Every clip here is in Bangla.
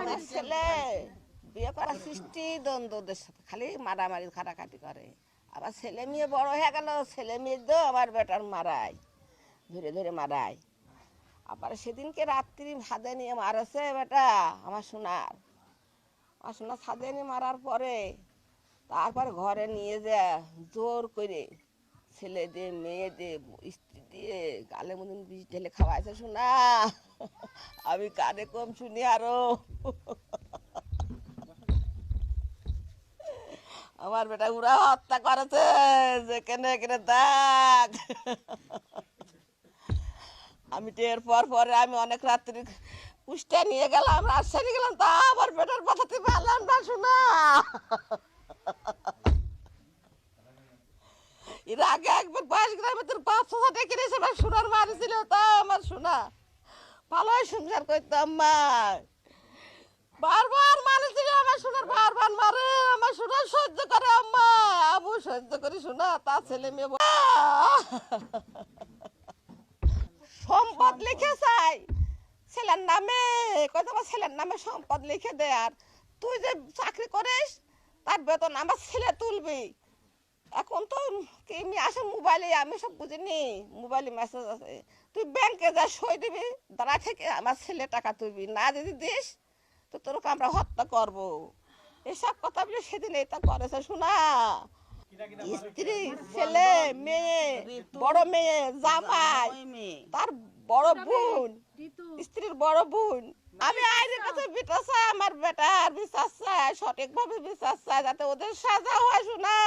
আমার ছেলে বিয়ে করার সৃষ্টি দ্বন্দ্বদের সাথে খালি মারামারি খাটাখাটি করে। আবার ছেলে মেয়ে বড় হয়ে গেল ছেলে মেয়ে তো আবার বেটার মারায় ধরে ধরে মারায়। আবার সেদিনকে রাত্রি ছাদে নিয়ে মারেছে বেটা আমার সোনার। আমার সোনার ছাদে নিয়ে মারার পরে তারপর ঘরে নিয়ে যা জোর করে ছেলে দিয়ে মেয়ে দিয়ে স্ত্রী দিয়ে গালে মতন বিষ ঢেলে খাওয়াইছে শোনা আমি কানে কম শুনি আরও। আমার বেটা উড়া হত্যা করেছে যেখানে এখানে দাগ আমি টের পর পরে আমি অনেক রাত্রি কুষ্টা নিয়ে গেলাম, রাজশাহী গেলাম, তা আমার বেটার পাঠাতে পারলাম না শোনা। এর আগে একবার বাইশ গ্রামে তোর পাঁচশো টাকা কিনেছে আমার সোনার বাড়ি ছিল, তা আমার সোনা। ভালোই সংসার করতাম, মা। বারবার মারেছিল আমার সোনার বারবার মারে, আমার সোনার সহ্য করে আম্মা। আবু সহ্য করি শোনা তার ছেলে মেয়ে সম্পদ লিখে চাই। ছেলের নামে কত ছেলের নামে সম্পদ লিখে দে আর। তুই যে চাকরি করিস, তার বেতন আমার ছেলে তুলবি। এখন তো কি আসে মোবাইলে আমি সব বুঝিনি মোবাইলে মেসেজ আছে তুই ব্যাংকে যা সই দিবি দাঁড়া থেকে আমার ছেলে টাকা তুলবি না যদি দিস তো তোরকে আমরা হত্যা করব। এসব কথা বলে সেদিন এটা করেছে শোনা। স্ত্রী ছেলে মেয়ে বড় মেয়ে জামাই তার বড় বোন স্ত্রীর বড় বোন। আমি আইনের কাছে বিচার চাই আমার বেটার বিচার চাই সঠিকভাবে বিচার চাই যাতে ওদের সাজা হয় শোনা।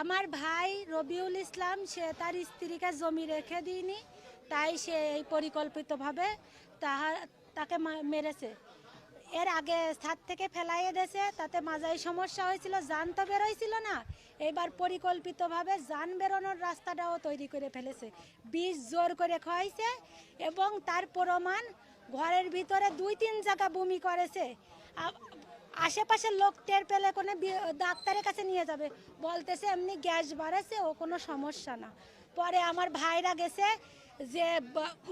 আমার ভাই রবিউল ইসলাম, সে তার স্ত্রীকে জমি রেখে দিইনি, তাই সে এই পরিকল্পিতভাবে তাহা, তাকে মেরেছে। এর আগে ছাদ থেকে ফেলাইয়ে দিয়েছে, তাতে মাজাই সমস্যা হয়েছিল, যান তো বেরোয়ছিল না। এবার পরিকল্পিতভাবে যান বেরোনোর রাস্তাটাও তৈরি করে ফেলেছে। বিষ জোর করে খাওয়াইছে এবং তার প্রমাণ ঘরের ভিতরে দুই তিন জায়গা বমি করেছে। আশেপাশের লোক টের পেলে কোনো ডাক্তারের কাছে নিয়ে যাবে। বলতেছে, এমনি গ্যাস বাড়েছে ও কোনো সমস্যা না। পরে আমার ভাইরা গেছে যে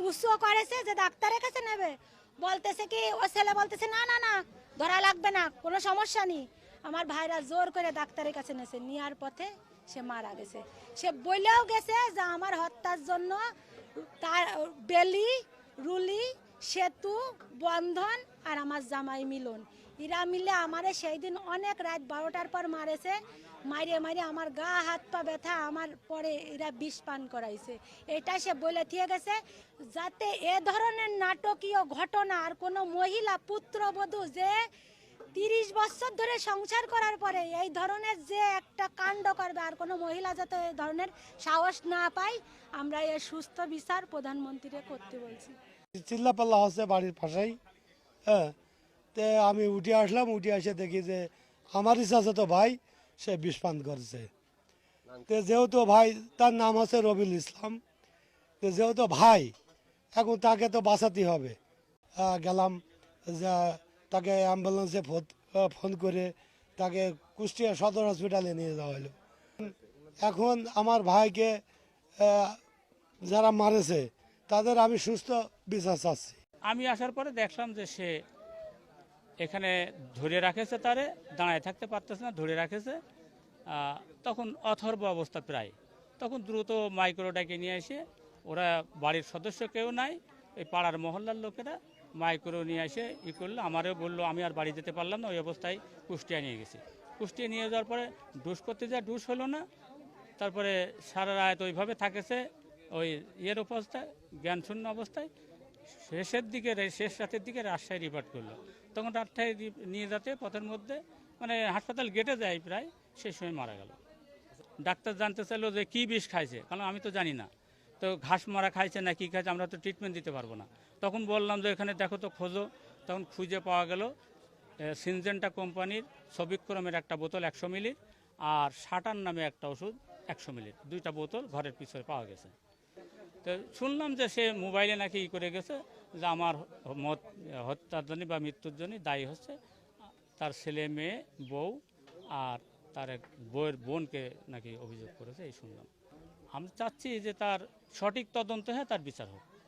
উৎসও করেছে যে ডাক্তারের কাছে নেবে। বলতেছে কি, ও ছেলে বলতেছে, না না না, ধরা লাগবে না, কোনো সমস্যা নেই। আমার ভাইরা জোর করে ডাক্তারের কাছে নেছে নেওয়ার পথে সে মারা গেছে। সে বলেও গেছে যে, আমার হত্যার জন্য তার বেলি, রুলি, সেতু, বন্ধন আর আমার জামাই মিলন। এরা মিলে আমারে সেই দিন অনেক রাত বারোটার পর মারেছে। মাইরে মাইরে আমার গা, হাত, পা ব্যথা, আমার পরে এরা বিষ পান করাইছে। এটা সে বলে দিয়ে গেছে, যাতে এ ধরনের নাটকীয় ঘটনা আর কোনো মহিলা পুত্রবধূ যে তিরিশ বছর ধরে সংসার করার পরে এই ধরনের যে একটা কাণ্ড করবে আর কোনো মহিলা যাতে এই ধরনের সাহস না পায়, আমরা এর সুস্থ বিচার প্রধানমন্ত্রীকে করতে বলছি। চিল্লাপাল্লা হচ্ছে বাড়ির পাশেই হ্যাঁ। তে আমি উঠে আসলাম, উঠে এসে দেখি যে আমার আমারই তো ভাই, সে বিষপান করছে। তো যেহেতু ভাই, তার নাম হচ্ছে রবিল ইসলাম। তো যেহেতু ভাই, এখন তাকে তো বাঁচাতে হবে। গেলাম, যা, তাকে অ্যাম্বুলেন্সে ফোন ফোন করে তাকে কুষ্টিয়া সদর হসপিটালে নিয়ে যাওয়া হলো। এখন আমার ভাইকে যারা মারেছে, তাদের আমি সুস্থ, বিচার চাচ্ছি। আমি আসার পরে দেখলাম যে সে এখানে ধরে রাখেছে তারে, দাঁড়ায় থাকতে পারতেছে না, ধরে রাখেছে। তখন অথর্ব অবস্থা প্রায়। তখন দ্রুত মাইক্রোটাকে নিয়ে এসে ওরা বাড়ির সদস্য কেউ নাই, এই পাড়ার মহল্লার লোকেরা মাইক্রো নিয়ে এসে ই করল। আমারও বলল, আমি আর বাড়ি যেতে পারলাম না, ওই অবস্থায় কুষ্টিয়া নিয়ে গেছি। কুষ্টিয়া নিয়ে যাওয়ার পরে ডুস করতে যা ডুস হলো না। তারপরে সারা রাত ওইভাবে থাকেছে, ওই ইয়ের অবস্থায়, জ্ঞানশূন্য অবস্থায়। শেষের দিকে শেষ রাতের দিকে রাজশাহী রিপার্ট করল। তখন রাজশাহী নিয়ে যাতে পথের মধ্যে মানে হাসপাতাল গেটে যায় প্রায়, সেই সময় মারা গেল। ডাক্তার জানতে চাইলো যে কী বিষ খাইছে, কারণ আমি তো জানি না। তো ঘাস মারা খাইছে না কি খাইছে, আমরা তো ট্রিটমেন্ট দিতে পারব না। তখন বললাম যে এখানে দেখো তো খোঁজো। তখন খুঁজে পাওয়া গেল সিনজেন্টা কোম্পানির সবিক্রমের একটা বোতল একশো মিলির আর সাটার নামে একটা ওষুধ একশো মিলির। দুইটা বোতল ঘরের পিছনে পাওয়া গেছে। তো শুনলাম যে সে মোবাইলে নাকি ই করে গেছে যে আমার মত, হত্যার জন্য বা মৃত্যুর জন্য দায়ী হচ্ছে। তার ছেলে, মেয়ে, বউ আর তার এক বউয়ের বোনকে নাকি অভিযোগ করেছে, এই শুনলাম। আমি চাচ্ছি যে তার সঠিক তদন্ত হ্যাঁ তার বিচার হোক।